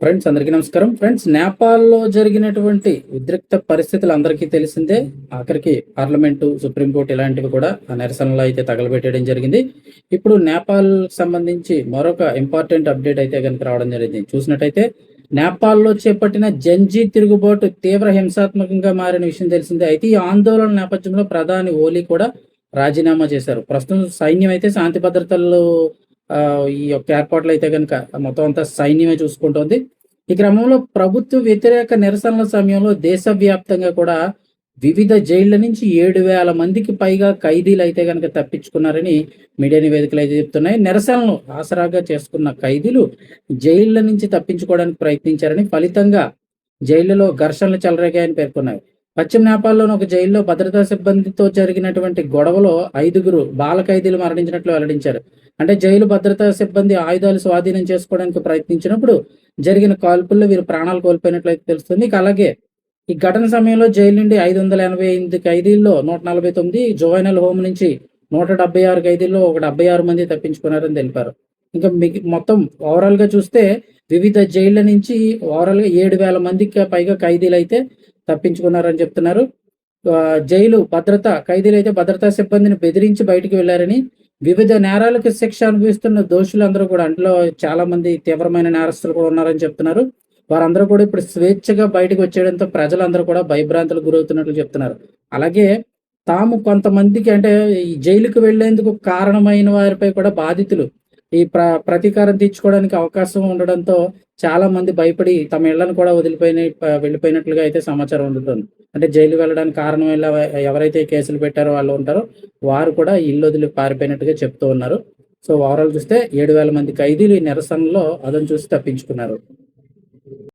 Friends అందరికీ నమస్కారం. Friends నేపాల్లో జరిగినటువంటి ఉద్రిక్త పరిస్థితులు అందరికీ తెలిసిందే. ఆఖరికి పార్లమెంటు సుప్రీంకోర్టు ఇలాంటివి కూడా ఆ నిరసనలు అయితే తగలబెట్టడం జరిగింది. ఇప్పుడు నేపాల్ సంబంధించి మరొక ఇంపార్టెంట్ అప్డేట్ అయితే కనుక రావడం జరిగింది. చూసినట్టయితే నేపాల్లో చేపట్టిన జంజీ తిరుగుబాటు తీవ్ర హింసాత్మకంగా మారిన విషయం తెలిసిందే. అయితే ఈ ఆందోళన నేపథ్యంలో ప్రధాని ఓలీ కూడా రాజీనామా చేశారు. ప్రస్తుతం సైన్యం అయితే శాంతి భద్రతలు ఈ యొక్క ఏర్పాట్లు అయితే కనుక మొత్తం అంతా సైన్యమే చూసుకుంటోంది. ఈ క్రమంలో ప్రభుత్వ వ్యతిరేక నిరసనల సమయంలో దేశవ్యాప్తంగా కూడా వివిధ జైళ్ళ నుంచి ఏడు వేల మందికి పైగా ఖైదీలు అయితే కనుక తప్పించుకున్నారని మీడియా నివేదికలు అయితే చెప్తున్నాయి. నిరసనలు ఆసరాగా చేసుకున్న ఖైదీలు జైళ్ళ నుంచి తప్పించుకోవడానికి ప్రయత్నించారని ఫలితంగా జైళ్ళలో ఘర్షణలు చెలరేగాయని పేర్కొన్నాయి. పశ్చిమ నేపాల్లోని ఒక జైల్లో భద్రతా సిబ్బందితో జరిగినటువంటి గొడవలో ఐదుగురు బాల ఖైదీలు మరణించినట్లు వెల్లడించారు. అంటే జైలు భద్రతా సిబ్బంది ఆయుధాలు స్వాధీనం చేసుకోవడానికి ప్రయత్నించినప్పుడు జరిగిన కాల్పుల్లో వీరు ప్రాణాలు కోల్పోయినట్లయితే తెలుస్తుంది. ఇక అలాగే ఈ ఘటన సమయంలో జైలు నుండి ఐదు వందల ఎనభై ఎనిమిది ఖైదీల్లో నూట నలభై తొమ్మిది జోవైనల్ హోమ్ నుంచి నూట డెబ్బై ఆరు ఖైదీల్లో ఒక డెబ్బై ఆరు మంది తప్పించుకున్నారని తెలిపారు. ఇంకా మిగి మొత్తం ఓవరాల్గా చూస్తే వివిధ జైళ్ళ నుంచి ఓవరాల్గా ఏడు వేల మందికి పైగా ఖైదీలు అయితే తప్పించుకున్నారని చెప్తున్నారు. జైలు భద్రత ఖైదీలు అయితే భద్రతా సిబ్బందిని బెదిరించి బయటికి వెళ్ళారని వివిధ నేరాలకు శిక్ష అనుభవిస్తున్న దోషులందరూ కూడా అందులో చాలా మంది తీవ్రమైన నేరస్తులు కూడా ఉన్నారని చెప్తున్నారు. వారందరూ కూడా ఇప్పుడు స్వేచ్ఛగా బయటకు వచ్చేయడంతో ప్రజలందరూ కూడా భయభ్రాంతులకు గురవుతున్నట్లు చెప్తున్నారు. అలాగే తాము కొంతమందికి అంటే ఈ జైలుకు వెళ్ళేందుకు కారణమైన వారిపై కూడా బాధితులు ఈ ప్ర ప్రతీకారం తీర్చుకోవడానికి అవకాశం ఉండడంతో చాలా మంది భయపడి తమ ఇళ్ళను కూడా వదిలిపోయిన వెళ్ళిపోయినట్లుగా అయితే సమాచారం అందుతుంది. అంటే జైలు వెళ్ళడానికి కారణం ఇలా ఎవరైతే కేసులు పెట్టారో వాళ్ళు ఉంటారో వారు కూడా ఇల్లు వదిలి పారిపోయినట్టుగా చెప్తూ ఉన్నారు. సో ఓవరాల్ చూస్తే ఏడు వేల మంది ఖైదీలు ఈ నిరసనలో అదను చూసి తప్పించుకున్నారు.